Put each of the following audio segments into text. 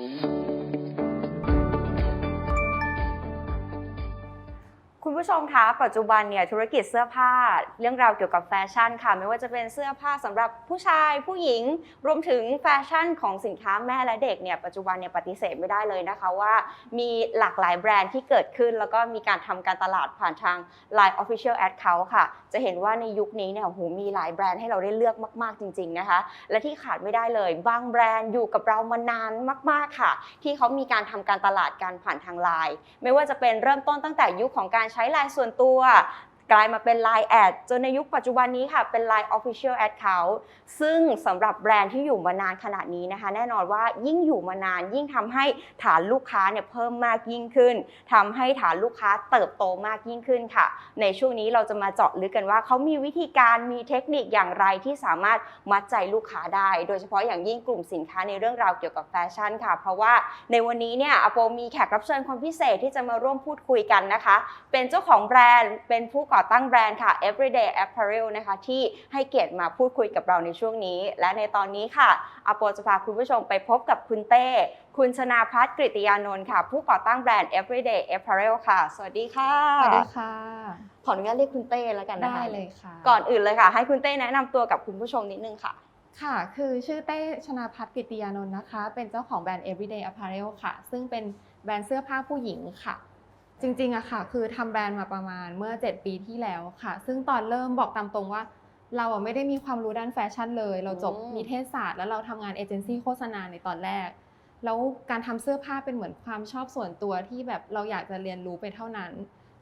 คุณ ผู้ชมคะปัจจุบันเนี่ยธุรกิจเสื้อผ้า เรื่องราวเกี่ยวกับแฟชั่นค่ะ ไม่ว่าจะเป็นเสื้อผ้าสำหรับผู้ชายผู้หญิง รวมถึงแฟชั่นของสินค้าแม่และเด็กเนี่ยปัจจุบันเนี่ยปฏิเสธไม่ได้เลยนะคะว่า มีหลากหลายแบรนด์ที่เกิดขึ้น แล้วก็มีการทำการตลาดผ่านทาง Line Official Account ค่ะ จะเห็นว่าในยุคนี้เนี่ยโหมีหลายแบรนด์ให้เราได้เลือกมาก ๆจริง ๆนะคะ และที่ขาดไม่ได้เลยบางแบรนด์อยู่กับเรามานานมาก ๆค่ะ ที่เขามีการทำการตลาดกันผ่านทางไลน์ไม่ว่าจะเป็นเริ่มต้นตั้งแต่ยุคของการใช้ลน์ส่วนตัว กลายมาเป็น Line แอดจนในยุคปัจจุบันนี้ค่ะเป็น Line Official Account ซึ่งสำหรับแบรนด์ที่อยู่มานานขนาดนี้นะคะ แน่นอนว่ายิ่งอยู่มานานยิ่งทำให้ฐานลูกค้าเนี่ยเพิ่มมากยิ่งขึ้นทำให้ฐานลูกค้าเติบโตมากยิ่งขึ้นค่ะ ในช่วงนี้เราจะมาเจาะลึกกันว่าเขามีวิธีการมีเทคนิคอย่างไรที่สามารถมัดใจลูกค้าได้ โดยเฉพาะอย่างยิ่งกลุ่มสินค้าในเรื่องราวเกี่ยวกับแฟชั่นค่ะ เพราะว่าในวันนี้เนี่ยอโปมีแขกรับเชิญคนพิเศษที่จะมาร่วมพูดคุยกันนะคะ เป็นเจ้าของแบรนด์เป็นผู้ก่อตั้งแบรนด์ค่ะ Everyday Apparel นะคะที่ให้เกียรติมาพูดคุยกับเราในช่วงนี้ และในตอนนี้ค่ะอโปจะพาคุณผู้ชมไปพบกับคุณเต้ คุณชนาพัฒน์กริตยานนท์ค่ะ ผู้ก่อตั้งแบรนด์ Everyday Apparel ค่ะ สวัสดีค่ะ สวัสดีค่ะ ขออนุญาตเรียกคุณเต้แล้วกันนะคะได้เลยค่ะ ก่อนอื่นเลยค่ะ ให้คุณเต้แนะนำตัวกับคุณผู้ชมนิดนึงค่ะ ค่ะ คือชื่อเต้ชนาพัฒน์กิตติยานนท์นะคะ เป็นเจ้าของแบรนด์ Everyday Apparel ค่ะ ซึ่งเป็นแบรนด์เสื้อผ้าผู้หญิงค่ะ จริงๆอะค่ะ คือทำแบรนด์มาประมาณเมื่อ 7 ปีที่แล้วค่ะ ซึ่งตอนเริ่มบอกตามตรงว่า เราอะไม่ได้มีความรู้ด้านแฟชั่นเลย เราจบอืมนิเทศศาสตร์ แล้วเราทำงานเอเจนซี่โฆษณาในตอนแรก แล้วการทำเสื้อผ้าเป็นเหมือนความชอบส่วนตัวที่แบบเราอยากจะเรียนรู้ไปเท่านั้น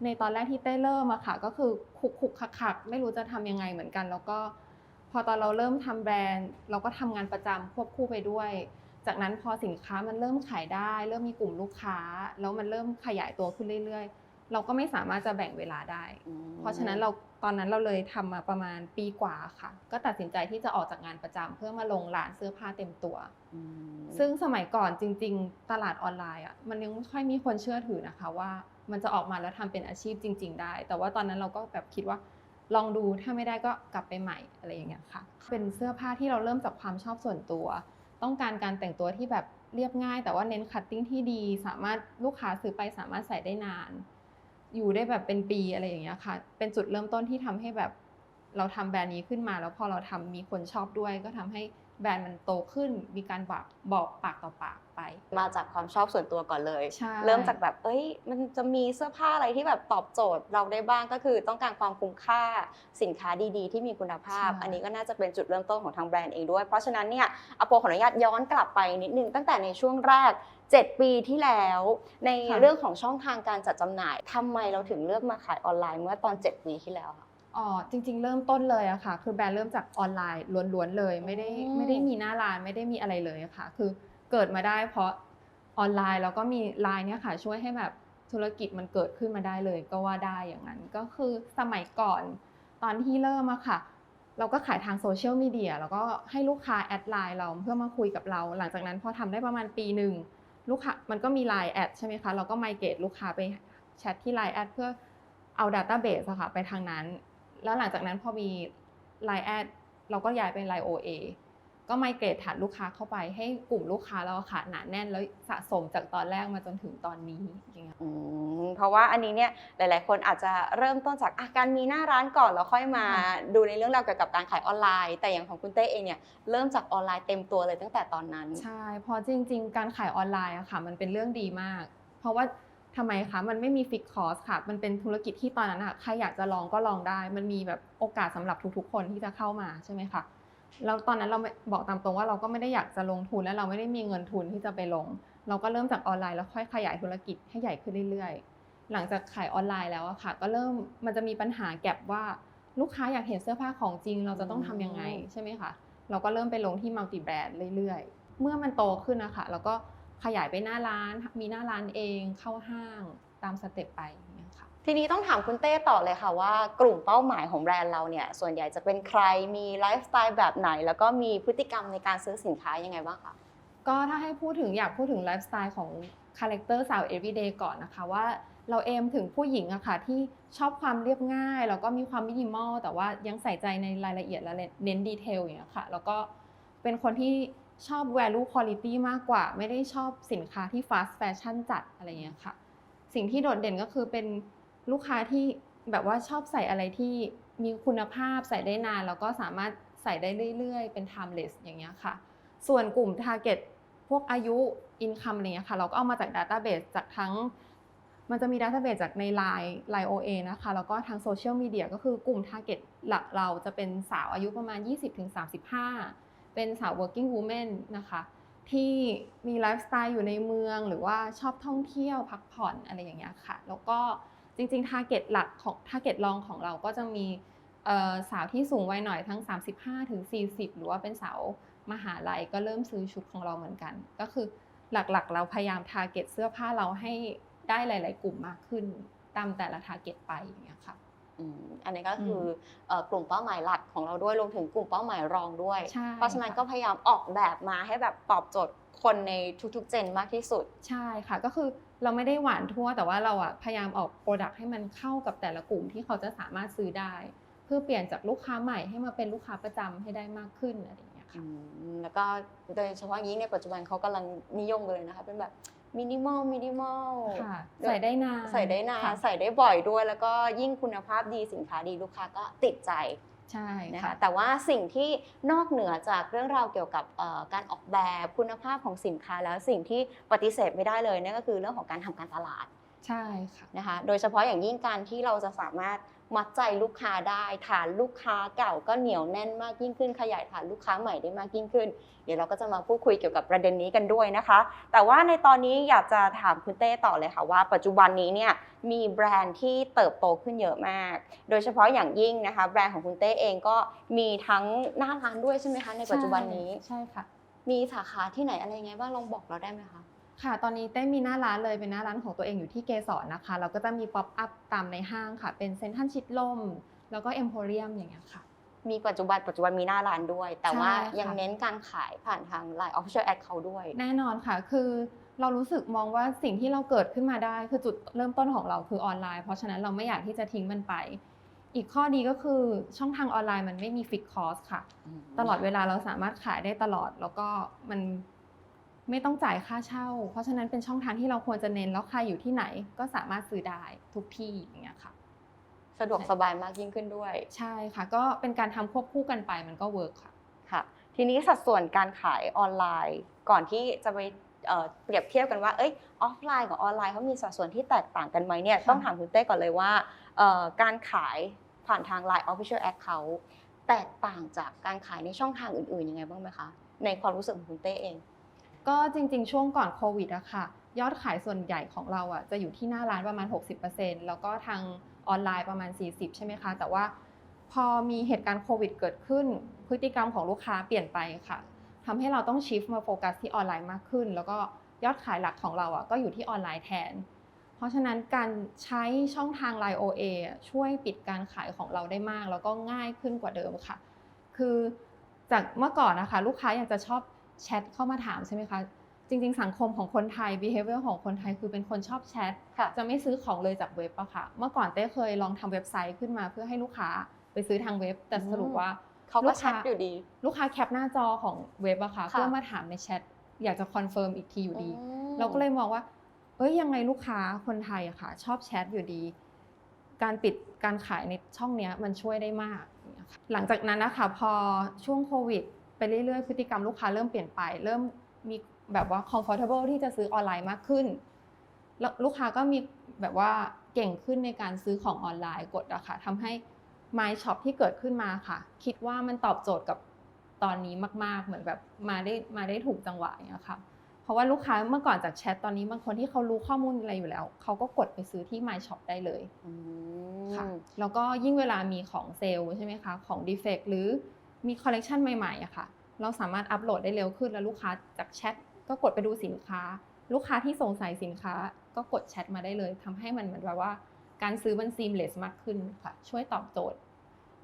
ในตอนแรกที่เต้เริ่มอะค่ะ ก็คือคุกคุกคักคักๆไม่รู้จะทำยังไงเหมือนกัน แล้วก็ พอตอนเราเริ่มทำแบรนด์ เราก็ทำงานประจำควบคู่ไปด้วย จากนั้นพอสินค้ามันเริ่มขายได้ เริ่มมีกลุ่มลูกค้า แล้วมันเริ่มขยายตัวขึ้นเรื่อย ๆ เราก็ไม่สามารถจะแบ่งเวลาได้ เพราะฉะนั้นเราตอนนั้นเราเลยทำมาประมาณปีกว่าค่ะ ก็ตัดสินใจที่จะออกจากงานประจำเพื่อมาลงร้านเสื้อผ้าเต็มตัวอืมซึ่งสมัยก่อนจริง ๆ ตลาดออนไลน์อะมันยังไม่ค่อยมีคนเชื่อถือนะคะว่ามันจะออกมาแล้วทำเป็นอาชีพจริง ๆ ได้ แต่ว่าตอนนั้นเราก็แบบคิดว่าลองดูถ้าไม่ได้ก็กลับไปใหม่อะไรอย่างเงี้ยค่ะ เป็นเสื้อผ้าที่เราเริ่มจากความชอบส่วนตัว ต้องการการแต่งตัวที่แบบเรียบง่าย แต่ว่าเน้นคัตติ้งที่ดี สามารถลูกค้าซื้อไปสามารถใส่ได้นาน อยู่ได้แบบเป็นปีอะไรอย่างเงี้ยค่ะ เป็นจุดเริ่มต้นที่ทำให้แบบเราทำแบรนด์นี้ขึ้นมา แล้วพอเราทำมีคนชอบด้วย ก็ทำให้ แบรนด์มันโตขึ้นมีการบอกบอกปากต่อปากไป มาจากความชอบส่วนตัวก่อนเลยใช่เริ่มจากแบบ เอ้ย มันจะมีเสื้อผ้าอะไรที่แบบตอบโจทย์เราได้บ้างก็คือต้องการความคุ้มค่าสินค้าดีๆ ที่มีคุณภาพ อันนี้ก็น่าจะเป็นจุดเริ่มต้นของทางแบรนด์เองด้วย เพราะฉะนั้นเนี่ยอโปขออนุญาตย้อนกลับไปนิดนึงตั้งแต่ในช่วงแรก 7 ปีที่แล้ว ในค่ะเรื่องของช่องทางการจัดจำหน่ายทำไมเราถึงเลือกมาขายออนไลน์เมื่อตอน 7 ปีที่แล้วค่ะ อ๋อจริง ๆ เริ่มต้นเลยอะค่ะ คือแบรนด์เริ่มจากออนไลน์ล้วนๆเลย ไม่ได้อืม ไม่ได้มีหน้าร้านไม่ได้มีอะไรเลยอะค่ะ คือเกิดมาได้เพราะออนไลน์แล้วก็มีไลน์เนี่ยค่ะ ช่วยให้แบบธุรกิจมันเกิดขึ้นมาได้เลย ก็ว่าได้อย่างนั้น ก็คือสมัยก่อนตอนที่เริ่มอะค่ะ เราก็ขายทางโซเชียลมีเดียแล้วก็ให้ลูกค้าแอดไลน์เราเพื่อมาคุยกับเรา หลังจากนั้นพอทำได้ประมาณปีหนึ่ง ลูกค้ามันก็มีไลน์แอดใช่ไหมคะ เราก็ไมเกรดลูกค้าไปแชทที่ไลน์แอดเพื่อเอาดัตต้าเบสอะค่ะไปทางนั้น แล้วหลังจากนั้นพอมี Line แอดเราก็ย้ายเป็น Line OA ก็ไมเกรดฐานลูกค้าเข้าไปให้กลุ่มลูกค้าเราอะค่ะหนาแน่นแล้วสะสมจากตอนแรกมาจนถึงตอนนี้อย่างเงี้ยอืมเพราะว่าอันนี้เนี่ยหลาย ๆ คนอาจจะเริ่มต้นจากอะการมีหน้าร้านก่อนแล้วค่อยมาค่ะดูในเรื่องราวเกี่ยวกับการขายออนไลน์ แต่อย่างของคุณเต้เองเนี่ยเริ่มจากออนไลน์เต็มตัวเลยตั้งแต่ตอนนั้น ใช่เพราะจริง ๆ การขายออนไลน์อะค่ะมันเป็นเรื่องดีมาก เพราะว่า ทำไมคะ มันไม่มีฟิกคอสค่ะ มันเป็นธุรกิจที่ตอนนั้นอะใครอยากจะลองก็ลองได้ มันมีแบบโอกาสสำหรับทุกๆ คนที่จะเข้ามาใช่ไหมคะ แล้วตอนนั้นเราบอกตามตรงว่าเราก็ไม่ได้อยากจะลงทุนและเราไม่ได้มีเงินทุนที่จะไปลง เราก็เริ่มจากออนไลน์แล้วค่อยขยายธุรกิจให้ใหญ่ขึ้นเรื่อยๆ หลังจากขายออนไลน์แล้วอะค่ะ ก็เริ่มมันจะมีปัญหาแก็บว่าลูกค้าอยากเห็นเสื้อผ้าของจริง เราจะต้องทำยังไงใช่ไหมคะ เราก็เริ่มไปลงที่มัลติแบรนด์เรื่อยๆ เมื่อมันโตขึ้นนะคะเราก็ ขยายไปหน้าร้าน มีหน้าร้านเองเข้าห้างตามสเต็ปไปอย่างเงี้ยค่ะ ทีนี้ต้องถามคุณเต้ต่อเลยค่ะว่ากลุ่มเป้าหมายของแบรนด์เราเนี่ยส่วนใหญ่จะเป็นใครมีไลฟ์สไตล์แบบไหน แล้วก็มีพฤติกรรมในการซื้อสินค้ายังไงบ้างคะก็ถ้าให้พูดถึงอยากพูดถึงไลฟ์สไตล์ของคาแรคเตอร์สาว everyday ก่อนนะคะว่าเราเอมถึงผู้หญิงอะค่ะที่ชอบความเรียบง่าย แล้วก็มีความมินิมอลแต่ว่ายังใส่ใจในรายละเอียดและเน้นดีเทลอย่างเงี้ยค่ะแล้วก็เป็นคนที่ ชอบ value quality มากกว่า ไม่ได้ชอบสินค้าที่ fast fashion จัดอะไรเงี้ยค่ะ สิ่งที่โดดเด่นก็คือเป็นลูกค้าที่แบบว่าชอบใส่อะไรที่มีคุณภาพใส่ได้นาน แล้วก็สามารถใส่ได้เรื่อยๆ เป็น timeless อย่างเงี้ยค่ะ ส่วนกลุ่ม target พวกอายุ income อะไรเงี้ยค่ะ เราก็เอามาจาก database จากทั้ง มันจะมี database จากใน Line Line OA นะคะ แล้วก็ทางโซเชียลมีเดียก็คือกลุ่ม target หลักเราจะเป็นสาวอายุประมาณ 20-35 เป็นสาว working woman นะคะ ที่มีไลฟ์สไตล์อยู่ในเมืองหรือว่าชอบท่องเที่ยวพักผ่อนอะไรอย่างเงี้ยค่ะ แล้วก็จริงๆ target หลักของ target รองของเราก็จะมีสาวที่สูงวัยหน่อยทั้ง 35ถึง40 หรือว่าเป็นสาวมหาลัยก็เริ่มซื้อชุดของเราเหมือนกัน ก็คือหลักๆ เราพยายาม target เสื้อผ้าเราให้ได้หลาย ๆ กลุ่มมากขึ้น ตามแต่ละ target ไปอย่างเงี้ยค่ะ อืมอันนี้ก็คือเอ่อกลุ่มเป้าหมายหลักของเราด้วยรวมถึงกลุ่มเป้าหมายรองด้วยใช่เพราะฉะนั้นค่ะก็พยายามออกแบบมาให้แบบตอบโจทย์คนในทุกๆเจนมากที่สุด ใช่ค่ะก็คือเราไม่ได้หวานทั่วแต่ว่าเราอะพยายามออกโปรดักต์ให้มันเข้ากับแต่ละกลุ่มที่เขาจะสามารถซื้อได้ เพื่อเปลี่ยนจากลูกค้าใหม่ให้มาเป็นลูกค้าประจำให้ได้มากขึ้นอะไรอย่างเงี้ยอืค่ะมแล้วก็โดยเฉพาะยิ่งในปัจจุบันเขากำลังนิยมกันเลยนะคะเป็นแบบมินิมอลมินิมอลค่ะใส่ได้นานใส่ได้นานค่ะใส่ได้บ่อยด้วย แล้วก็ยิ่งคุณภาพดีสินค้าดีลูกค้าก็ติดใจใช่นะคะค่ะแต่ว่าสิ่งที่นอกเหนือจากเรื่องราวเกี่ยวกับเอ่อการออกแบบคุณภาพของสินค้าแล้วสิ่งที่ปฏิเสธไม่ได้เลยนั่นก็คือเรื่องของการทำการตลาดใช่ค่ะนะคะโดยเฉพาะอย่างยิ่งการที่เราจะสามารถ มัดใจลูกค้าได้ฐานลูกค้าเก่าก็เหนียวแน่นมากยิ่งขึ้น ขยายฐานลูกค้าใหม่ได้มากยิ่งขึ้น เดี๋ยวเราก็จะมาพูดคุยเกี่ยวกับประเด็นนี้กันด้วยนะคะ แต่ว่าในตอนนี้อยากจะถามคุณเต้ต่อเลยค่ะว่า ปัจจุบันนี้เนี่ยมีแบรนด์ที่เติบโตขึ้นเยอะมาก โดยเฉพาะอย่างยิ่งนะคะ แบรนด์ของคุณเต้เองก็มีทั้งหน้าร้านด้วยใช่ไหมคะในปัจจุบันนี้ใช่ค่ะ มีสาขาที่ไหนอะไรยังไงบ้างลองบอกเราได้ไหมคะ ค่ะ ตอนนี้เต้มีหน้าร้านเลยเป็นหน้าร้านของตัวเองอยู่ที่เกสรนะคะ เราก็จะมีป๊อปอัพตามในห้างค่ะ เป็นเซ็นทรัลชิดลม แล้วก็เอ็มโพเรียมอย่างเงี้ยค่ะ มีปัจจุบันปัจจุบันมีหน้าร้านด้วย แต่ว่าใช่ค่ะยังเน้นการขายผ่านทาง Line Official Ad เขาด้วย แน่นอนค่ะ คือเรารู้สึกมองว่าสิ่งที่เราเกิดขึ้นมาได้ คือจุดเริ่มต้นของเราคือออนไลน์ เพราะฉะนั้นเราไม่อยากที่จะทิ้งมันไป อีกข้อดีก็คือช่องทางออนไลน์มันไม่มีฟิกคอสค่ะ ตลอดเวลาเราสามารถขายได้ตลอดแล้วก็มัน ไม่ต้องจ่ายค่าเช่า เพราะฉะนั้นเป็นช่องทางที่เราควรจะเน้นแล้วใครอยู่ที่ไหนก็สามารถซื้อได้ทุกที่อย่างเงี้ยค่ะ สะดวกสบายมากยิ่งขึ้นด้วย ใช่ค่ะ ก็เป็นการทำควบคู่กันไปมันก็เวิร์กค่ะ ค่ะ ทีนี้สัดส่วนการขายออนไลน์ ก่อนที่จะไปเอ่อเปรียบเทียบกันว่าเอ้ยออฟไลน์กับออนไลน์เขามีสัดส่วนที่แตกต่างกันไหมเนี่ยค่ะต้องถามคุณเต้ก่อนเลยว่าเอ่อการขายผ่านทาง Line Official Account แตกต่างจากการขายในช่องทางอื่นๆยังไงบ้างไหมคะ ในความรู้สึกของคุณเต้เอง ก็จริงๆ ช่วงก่อนโควิดอะค่ะ ยอดขายส่วนใหญ่ของเราอะจะอยู่ที่หน้าร้านประมาณ 60%แล้วก็ทางออนไลน์ประมาณ 40 ใช่ไหมคะ แต่ว่าพอมีเหตุการณ์โควิดเกิดขึ้น พฤติกรรมของลูกค้าเปลี่ยนไปค่ะทำให้เราต้องชิฟมาโฟกัสที่ออนไลน์มากขึ้น แล้วก็ยอดขายหลักของเราอะก็อยู่ที่ออนไลน์แทน เพราะฉะนั้นการใช้ช่องทาง Line OA อช่วยปิดการขายของเราได้มาก แล้วก็ง่ายขึ้นกว่าเดิมค่ะ คือจากเมื่อก่อนนะคะ ลูกค้าอยากจะชอบ แชทเข้ามาถามใช่ไหมคะจริงๆ สังคมของคนไทย behavior ของคนไทยคือเป็นคนชอบแชทค่ะจะไม่ซื้อของเลยจากเว็บอะค่ะ เมื่อก่อนเต้เคยลองทำเว็บไซต์ขึ้นมาเพื่อให้ลูกค้าไปซื้อทางเว็บ แต่สรุปว่าเขาก็ลูแชค้ทอยู่ดี ลูกค้าแคปหน้าจอของเว็บอะค่ะค่ะเพื่อมาถามในแชทอยากจะคอนเฟิร์มอีกทีอยู่ดีอืมเราก็เลยมองว่า เอ้ยยังไงลูกค้าคนไทยอะค่ะ ชอบแชทอยู่ดี การปิดการขายในช่องเนี้ยมันช่วยได้มากอย่างเงี้ยค่ะหลังจากนั้นนะคะพอช่วงโควิด ไปเรื่อยๆพฤติกรรมลูกค้าเริ่มเปลี่ยนไป เริ่มมีแบบว่า comfortable ที่จะซื้อออนไลน์มากขึ้นแล้วลูกค้าก็มีแบบว่าเก่งขึ้นในการซื้อของออนไลน์กดอะค่ะทำให้ My Shop ที่เกิดขึ้นมาค่ะ คิดว่ามันตอบโจทย์กับตอนนี้มาก ๆ เหมือนแบบมาได้มาได้ถูกจังหวะอย่างเงี้ยค่ะเพราะว่าลูกค้าเมื่อก่อนจากแชทตอนนี้บางคนที่เขารู้ข้อมูลอะไรอยู่แล้ว เขาก็กดไปซื้อที่ My Shop ได้เลยอืค่ะมแล้วก็ยิ่งเวลามีของเซลล์ใช่ไหมคะของดีเฟกหรือ มีคอลเลกชันใหม่ๆอะค่ะ เราสามารถอัปโหลดได้เร็วขึ้นแล้วลูกค้าจากแชทก็กดไปดูสินค้า ลูกค้าที่สงสัยสินค้าก็กดแชทมาได้เลยทำให้มันเหมือนแบบว่า การซื้อมันซีมเลสมากขึ้นค่ะ ช่วยตอบโจทย์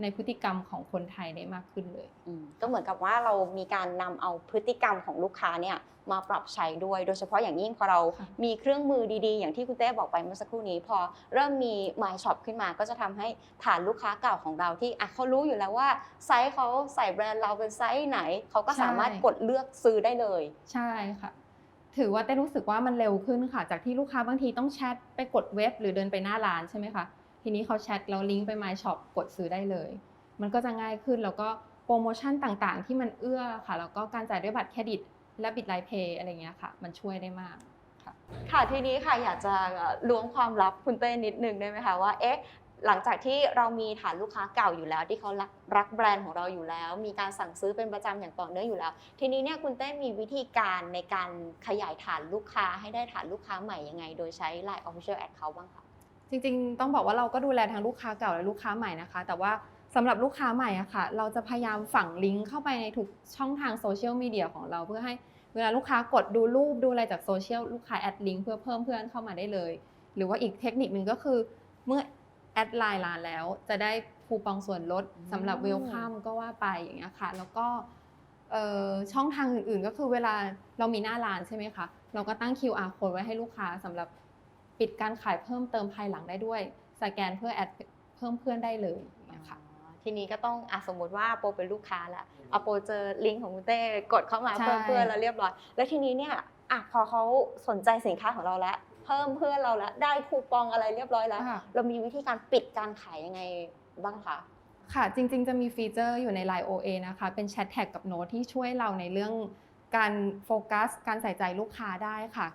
ในพฤติกรรมของคนไทยได้มากขึ้นเลยอืมก็เหมือนกับว่าเรามีการนำเอาพฤติกรรมของลูกค้าเนี่ยมาปรับใช้ด้วย โดยเฉพาะอย่างยิ่งพอเราค่ะมีเครื่องมือดีๆ อย่างที่คุณเต้บอกไปเมื่อสักครู่นี้ พอเริ่มมี My Shop ขึ้นมา ก็จะทำให้ฐานลูกค้าเก่าของเราที่อะเขารู้อยู่แล้วว่าไซส์เขาใส่แบรนด์เราเป็นไซส์ไหน เขาก็สามารถกดเลือกซื้อได้เลย ใช่ค่ะถือว่าเต้รู้สึกว่ามันเร็วขึ้นค่ะ จากที่ลูกค้าบางทีต้องแชทไปกดเว็บ หรือเดินไปหน้าร้านใช่ไหมคะ ทีนี้เขาแชทแล้วลิงก์ไป My Shop กดซื้อได้เลย มันก็จะง่ายขึ้นแล้วก็โปรโมชั่นต่างๆ ที่มันเอื้อค่ะ แล้วก็การจ่ายด้วยบัตรเครดิต และบิตไลน์เพย์อะไรเงี้ยค่ะ มันช่วยได้มากค่ะค่ะทีนี้ค่ะอยากจะล้วงความลับคุณเต้นิดนึงได้ไหมคะว่าเอ๊ะหลังจากที่เรามีฐานลูกค้าเก่าอยู่แล้ว ที่เขารักรักแบรนด์ของเราอยู่แล้ว มีการสั่งซื้อเป็นประจำอย่างต่อเนื่องอยู่แล้ว ทีนี้เนี่ยคุณเต้มีวิธีการในการขยายฐานลูกค้าให้ได้ฐานลูกค้าใหม่ยังไง โดยใช้ Line Official Ad เขาบ้างคะ จริงๆ ต้องบอกว่าเราก็ดูแลทั้งลูกค้าเก่าและลูกค้าใหม่นะคะ แต่ว่าสำหรับลูกค้าใหม่อะค่ะ เราจะพยายามฝังลิงก์เข้าไปในทุกช่องทางโซเชียลมีเดียของเราเพื่อให้เวลาลูกค้ากดดูรูปดูอะไรจากโซเชียลลูกค้าแอดลิงก์เพื่อเพิ่มเพื่อนเข้ามาได้เลย หรือว่าอีกเทคนิคหนึ่งก็คือ เมื่อแอดไลน์ร้านแล้วจะได้คูปองส่วนลดสำหรับเวลคัมก็ว่าไปอย่างเงี้ยค่ะ แล้วก็เอ่อช่องทางอื่นๆ ก็คือเวลาเรามีหน้าร้านใช่ไหมคะ เราก็ตั้ง QR code ไว้ให้ลูกค้าสำหรับ ปิดการขายเพิ่มเติมภายหลังได้ด้วย สแกนเพื่อแอดเพิ่มเพื่อนได้เลยอย่างเงี้ยค่ะอ๋อทีนี้ก็ต้องอะสมมติว่าโปรเป็นลูกค้าแล้วอะโปรเจอลิงก์ของคุณเต้กดเข้ามาใช่เพิ่มเพื่อนแล้วเรียบร้อย แล้วทีนี้เนี่ยอะพอเขาสนใจสินค้าของเราแล้ว เพิ่มเพื่อนเราแล้วได้คูปองอะไรเรียบร้อยแล้วค่ะเรามีวิธีการปิดการขายยังไงบ้างคะค่ะจริง ๆ จะมีฟีเจอร์อยู่ใน Line OA นะคะ เป็นแชทแท็กกับโน้ตที่ช่วยเราในเรื่องการโฟกัส การใส่ใจลูกค้าได้ค่ะ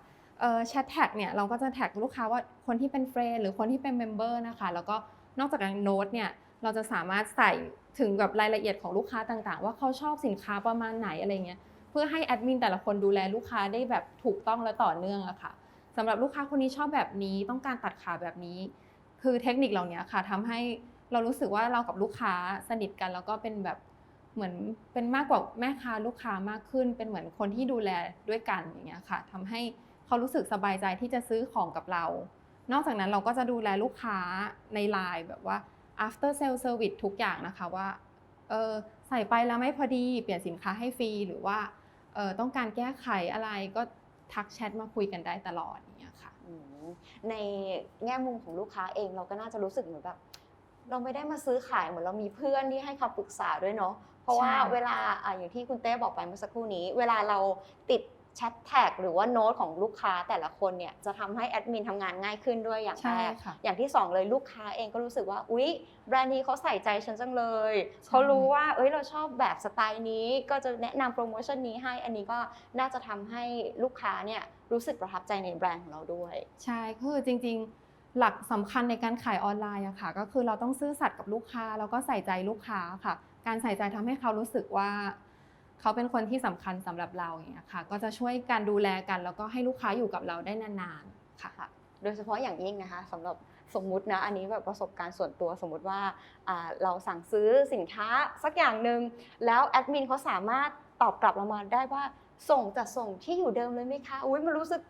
แชทแท็กเนี่ยเราก็จะแท็กลูกค้าว่าคนที่เป็นเฟรนหรือคนที่เป็นเมมเบอร์นะคะ แล้วก็นอกจากโน้ตเนี่ยเราจะสามารถใส่ถึงแบบรายละเอียดของลูกค้าต่างๆ ว่าเขาชอบสินค้าประมาณไหนอะไรเงี้ยเพื่อให้แอดมินแต่ละคนดูแลลูกค้าได้แบบถูกต้องและต่อเนื่องอะค่ะสำหรับลูกค้าคนนี้ชอบแบบนี้ต้องการตัดขาแบบนี้ คือเทคนิคเหล่านี้ค่ะทำให้เรารู้สึกว่าเรากับลูกค้าสนิทกัน แล้วก็เป็นแบบเหมือนเป็นมากกว่าแม่ค้าลูกค้ามากขึ้น เป็นเหมือนคนที่ดูแลด้วยกันอย่างเงี้ยค่ะทำให้ เขารู้สึกสบายใจที่จะซื้อของกับเรา นอกจากนั้นเราก็จะดูแลลูกค้าในไลน์แบบว่า after sale service ทุกอย่างนะคะว่าเออใส่ไปแล้วไม่พอดี เปลี่ยนสินค้าให้ฟรีหรือว่าเออต้องการแก้ไขอะไรก็ทักแชทมาคุยกันได้ตลอดอย่างเงี้ยค่ะอืมในแง่มุมของลูกค้าเองเราก็น่าจะรู้สึกเหมือนแบบเราไม่ได้มาซื้อขายเหมือนเรามีเพื่อนที่ให้คำปรึกษาด้วยเนาะเพราะว่าใช่เวลาอะอย่างที่คุณเต้บอกไปเมื่อสักครู่นี้ เวลาเราติด แชทแท็กหรือว่าโน้ตของลูกค้าแต่ละคนเนี่ยจะทำให้แอดมินทำงานง่ายขึ้นด้วยอย่างใช่แรกค่ะอย่างที่สองเลยลูกค้าเองก็รู้สึกว่าอุ๊ยแบรนด์นี้เขาใส่ใจฉันจังเลยใช่เขารู้ว่าเอ้ยเราชอบแบบสไตล์นี้ก็จะแนะนำโปรโมชั่นนี้ให้อันนี้ก็น่าจะทำให้ลูกค้าเนี่ยรู้สึกประทับใจในแบรนด์ของเราด้วย ใช่คือจริง ๆหลักสำคัญในการขายออนไลน์อะค่ะก็คือเราต้องซื่อสัตย์กับลูกค้าแล้วก็ใส่ใจลูกค้าค่ะ การใส่ใจทำให้เขารู้สึกว่า เขาเป็นคนที่สำคัญสำหรับเราอย่างเงี้ยค่ะ ก็จะช่วยการดูแลกัน แล้วก็ให้ลูกค้าอยู่กับเราได้นานๆค่ะค่ะโดยเฉพาะอย่างยิ่งนะคะสำหรับสมมุตินะอันนี้แบบประสบการณ์ส่วนตัวสมมุติว่าเราสั่งซื้อสินค้าสักอย่างหนึ่งแล้วแอดมินเขาสามารถตอบกลับเรามาได้ว่าส่งจะส่งที่อยู่เดิมเลยไหมคะอุ้ยมันรู้สึก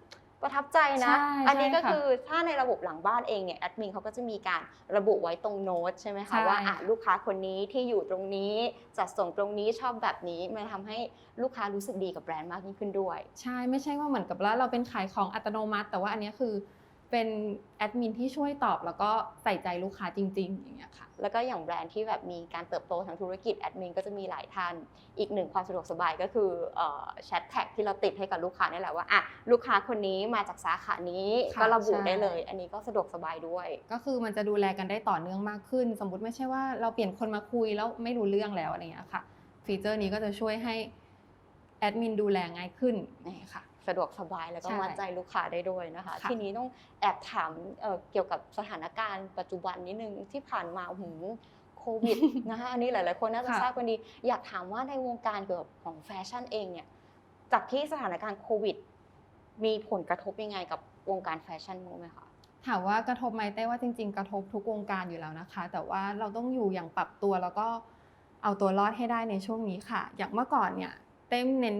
ประทับใจนะ ใช่อันนี้ก็ใช่ค่ะคือถ้าในระบบหลังบ้านเองเนี่ยแอดมินเขาก็จะมีการระบุไว้ตรงโน้ตใช่ไหมใช่ คะว่าอะลูกค้าคนนี้ที่อยู่ตรงนี้จัดส่งตรงนี้ชอบแบบนี้มันทำให้ลูกค้ารู้สึกดีกับแบรนด์มากยิ่งขึ้นด้วย ใช่ไม่ใช่ว่าเหมือนกับว่าเราเป็นขายของอัตโนมัติ แต่ว่าอันเนี้ยคือ เป็นแอดมินที่ช่วยตอบแล้วก็ใส่ใจลูกค้าจริง ๆ อย่างเงี้ยค่ะ แล้วก็อย่างแบรนด์ที่แบบมีการเติบโตทางธุรกิจแอดมินก็จะมีหลายท่าน อีกหนึ่งความสะดวกสบายก็คือแชทแท็กที่เราติดให้กับลูกค้านี่แหละว่าอะลูกค้าคนนี้มาจากสาขานี้ค่ะก็ระบุใช่ได้เลย อันนี้ก็สะดวกสบายด้วย ก็คือมันจะดูแลกันได้ต่อเนื่องมากขึ้น สมมุติไม่ใช่ว่าเราเปลี่ยนคนมาคุยแล้วไม่รู้เรื่องแล้วอะไรเงี้ยค่ะ ฟีเจอร์นี้ก็จะช่วยให้แอดมินดูแลง่ายขึ้นนี่ค่ะ สะดวกสบายแล้วก็ใช่มั่นใจลูกค้าได้ด้วยนะคะค่ะทีนี้ต้องแอบถามเอ่อเกี่ยวกับสถานการณ์ปัจจุบันนิดนึงที่ผ่านมาหืมโควิดนะคะอันนี้หลาย ๆ คนน่าจะทราบกันดี อยากถามว่าในวงการเกี่ยวกับของแฟชั่นเองเนี่ยจากที่สถานการณ์โควิด มีผลกระทบยังไงกับวงการแฟชั่นบ้างไหมคะถามว่ากระทบไหมเต้ว่าจริง ๆ กระทบทุกวงการอยู่แล้วนะคะ แต่ว่าเราต้องอยู่อย่างปรับตัวแล้วก็เอาตัวรอดให้ได้ในช่วงนี้ค่ะ อย่างเมื่อก่อนเนี่ยเต้เน้น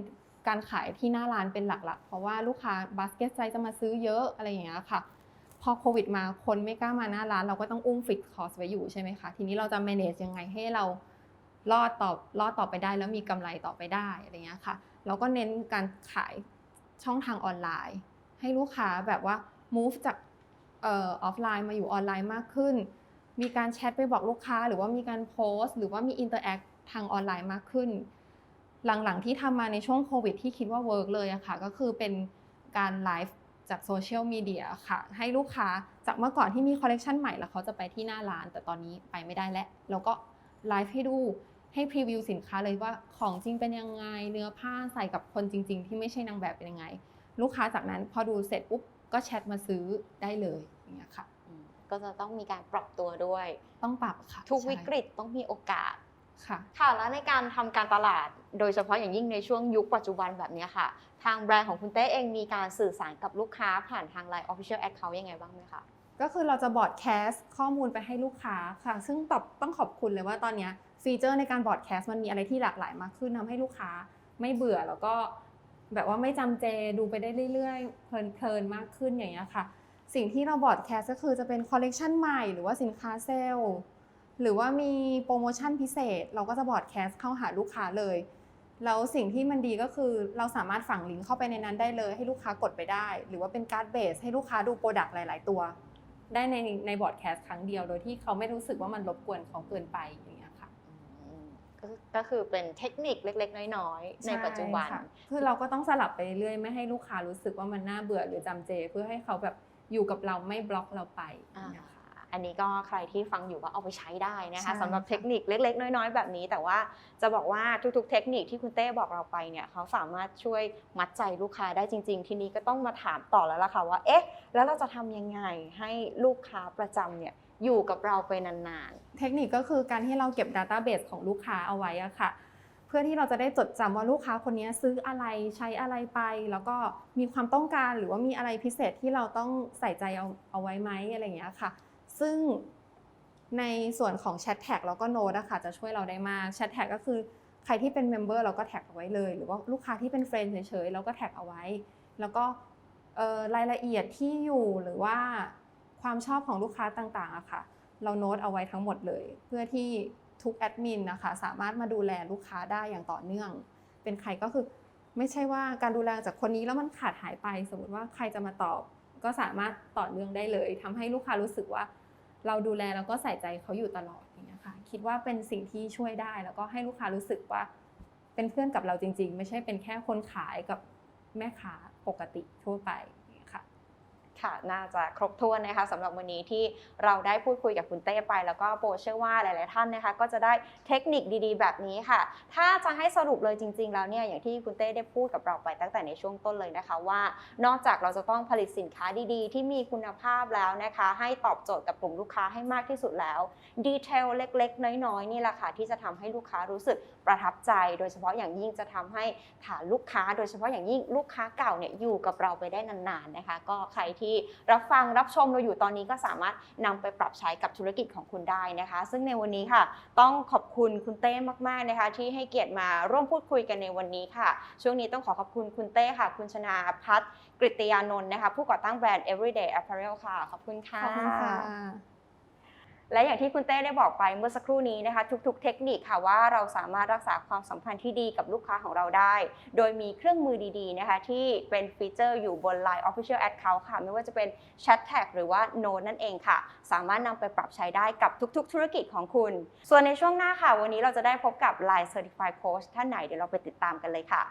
การขายที่หน้าร้านเป็นหลักๆ เพราะว่าลูกค้าบาสเกตไซส์จะมาซื้อเยอะอะไรอย่างเงี้ยค่ะ พอโควิดมาคนไม่กล้ามาหน้าร้าน เราก็ต้องอุ้มฟิกคอสไว้อยู่ใช่ไหมคะทีนี้เราจะ manage ยังไงให้เรารอดต่อรอดต่อไปได้แล้วมีกำไรต่อไปได้อะไรเงี้ยค่ะเราก็เน้นการขายช่องทางออนไลน์ ให้ลูกค้าแบบว่า move จากออออฟไลน์มาอยู่ออนไลน์มากขึ้น มีการแชทไปบอกลูกค้า หรือว่ามีการโพสต์ หรือว่ามีอินเตอร์แอคทางออนไลน์มากขึ้น หลังๆที่ทำมาในช่วงโควิดที่คิดว่าเวิร์กเลยอะค่ะก็คือเป็นการไลฟ์จากโซเชียลมีเดียค่ะ ให้ลูกค้าจากเมื่อก่อนที่มีคอลเลกชันใหม่แล้วเขาจะไปที่หน้าร้าน แต่ตอนนี้ไปไม่ได้แล้วแล้วก็ไลฟ์ให้ดูให้พรีวิวสินค้าเลยว่าของจริงเป็นยังไง เนื้อผ้าใส่กับคนจริง ๆ ที่ไม่ใช่นางแบบเป็นยังไง ลูกค้าจากนั้นพอดูเสร็จปุ๊บก็แชทมาซื้อได้เลยอย่างเงี้ยค่ะอืมก็จะต้องมีการปรับตัวด้วย ต้องปรับค่ะทุกใช่วิกฤตต้องมีโอกาส ค่ะค่ะแล้วในการทำการตลาดโดยเฉพาะอย่างยิ่งในช่วงยุคปัจจุบันแบบเนี้ยค่ะ ทางแบรนด์ของคุณเต้เองมีการสื่อสารกับลูกค้าผ่านทาง Line Official Account ยังไงบ้างไหมคะก็คือเราจะบอร์ดแคสต์ข้อมูลไปให้ลูกค้าค่ะ ซึ่งตอบต้องขอบคุณเลยว่าตอนเนี้ยฟีเจอร์ในการบอร์ดแคสต์มันมีอะไรที่หลากหลายมากขึ้นทำให้ลูกค้าไม่เบื่อแล้วก็แบบว่าไม่จำเจดูไปได้เรื่อยๆเพลินๆมากขึ้นอย่างเงี้ยค่ะ สิ่งที่เราบอร์ดแคสต์ก็คือจะเป็นคอลเลกชันใหม่หรือว่าสินค้าเซลล์ หรือว่ามีโปรโมชั่นพิเศษ เราก็จะบอร์ดแคสต์เข้าหาลูกค้าเลย แล้วสิ่งที่มันดีก็คือเราสามารถฝังลิงก์เข้าไปในนั้นได้เลย ให้ลูกค้ากดไปได้ หรือว่าเป็นการ์ดเบสให้ลูกค้าดูโปรดักต์หลาย ๆ ตัว ได้ในในบอร์ดแคสต์ครั้งเดียวโดยที่เขาไม่รู้สึกว่ามันรบกวนเขาเกินไปอย่างเงี้ยค่ะอืมก็ก็คือเป็นเทคนิคเล็ก ๆ น้อย ๆ ในปัจจุบันใช่ค่ะคือเราก็ต้องสลับไปเรื่อยๆไม่ให้ลูกค้ารู้สึกว่ามันน่าเบื่อหรือจำเจ เพื่อให้เขาแบบอยู่กับเราไม่บล็อกเราไปอย่างเงี้ยค่ะ อันนี้ก็ใครที่ฟังอยู่ก็เอาไปใช้ได้นะคะใช่สำหรับค่ะเทคนิคเล็ก ๆ น้อย ๆ แบบนี้ แต่ว่าจะบอกว่าทุกๆ เทคนิคที่คุณเต้บอกเราไปเนี่ยเขาสามารถช่วยมัดใจลูกค้าได้จริง ๆ ทีนี้ก็ต้องมาถามต่อแล้วล่ะค่ะว่าเอ๊ะแล้วเราจะทำยังไงให้ลูกค้าประจำเนี่ยอยู่กับเราไปนานเทคนิคก็คือการที่เราเก็บ Database ของลูกค้าเอาไว้อะค่ะ เพื่อที่เราจะได้จดจำว่าลูกค้าคนนี้ซื้ออะไรใช้อะไรไป แล้วก็มีความต้องการหรือว่ามีอะไรพิเศษที่เราต้องใส่ใจเอาเอาไว้ไหมอะไรอย่างเงี้ยค่ะ ซึ่งในส่วนของ Chat Tag แล้วก็โน้ตอะค่ะจะช่วยเราได้มาก Chat Tag ก็คือใครที่เป็นเมมเบอร์เราก็แท็กเอาไว้เลย หรือว่าลูกค้าที่เป็นเฟรนด์เฉยๆเราก็แท็กเอาไว้ แล้วก็รายละเอียดที่อยู่หรือว่าความชอบของลูกค้าต่างๆอะค่ะ เราโน้ตเอาไว้ทั้งหมดเลย เพื่อที่ทุกแอดมินนะคะสามารถมาดูแลลูกค้าได้อย่างต่อเนื่อง เป็นใครก็คือไม่ใช่ว่าการดูแลจากคนนี้แล้วมันขาดหายไป สมมติว่าใครจะมาตอบ ก็สามารถต่อเนื่องได้เลยทำให้ลูกค้ารู้สึกว่า เราดูแลแล้วก็ใส่ใจเขาอยู่ตลอดอย่างเงี้ยค่ะคิดว่าเป็นสิ่งที่ช่วยได้ แล้วก็ให้ลูกค้ารู้สึกว่าเป็นเพื่อนกับเราจริง ๆ ไม่ใช่เป็นแค่คนขายกับแม่ค้าปกติทั่วไป ค่ะน่าจะครบถ้วนนะคะสำหรับวันนี้ที่เราได้พูดคุยกับคุณเต้ไป แล้วก็โปรเชื่อว่าหลาย ๆ ท่านนะคะก็จะได้เทคนิคดีๆ แบบนี้ค่ะ ถ้าจะให้สรุปเลยจริง ๆ แล้วเนี่ยอย่างที่คุณเต้ได้พูดกับเราไปตั้งแต่ในช่วงต้นเลยนะคะว่า นอกจากเราจะต้องผลิตสินค้าดีๆ ที่มีคุณภาพแล้วนะคะ ให้ตอบโจทย์กับกลุ่มลูกค้าให้มากที่สุดแล้วดีเทลเล็ก ๆ น้อย ๆ นี่แหละค่ะที่จะทำให้ลูกค้ารู้สึกประทับใจ โดยเฉพาะอย่างยิ่งจะทำให้ฐานลูกค้า โดยเฉพาะอย่างยิ่งลูกค้าเก่าเนี่ยอยู่กับเราไปได้นาน ๆ นะคะ ก็ใครที่รับฟังรับชมเราอยู่ตอนนี้ก็สามารถนำไปปรับใช้กับธุรกิจของคุณได้นะคะ ซึ่งในวันนี้ค่ะ ต้องขอบคุณคุณเต้มากๆนะคะ ที่ให้เกียรติมาร่วมพูดคุยกันในวันนี้ค่ะ ช่วงนี้ต้องขอขอบคุณคุณเต้ค่ะ คุณชนาพัฒกริตยานนท์นะคะ ผู้ก่อตั้งแบรนด์ Everyday Apparel ค่ะ ขอบคุณค่ะขอบคุณค่ะ และอย่างที่คุณเต้ได้บอกไปเมื่อสักครู่นี้นะคะ ทุกๆ เทคนิคค่ะว่าเราสามารถรักษาความสัมพันธ์ที่ดีกับลูกค้าของเราได้ โดยมีเครื่องมือดีๆนะคะที่เป็นฟีเจอร์อยู่บน Line Official Account ค่ะ ไม่ว่าจะเป็น Chat Tag หรือว่า Note นั่นเองค่ะ สามารถนำไปปรับใช้ได้กับทุกๆ ธุรกิจของคุณ ส่วนในช่วงหน้าค่ะ วันนี้เราจะได้พบกับ Line Certified Coach ท่านไหนเดี๋ยวเราไปติดตามกันเลยค่ะ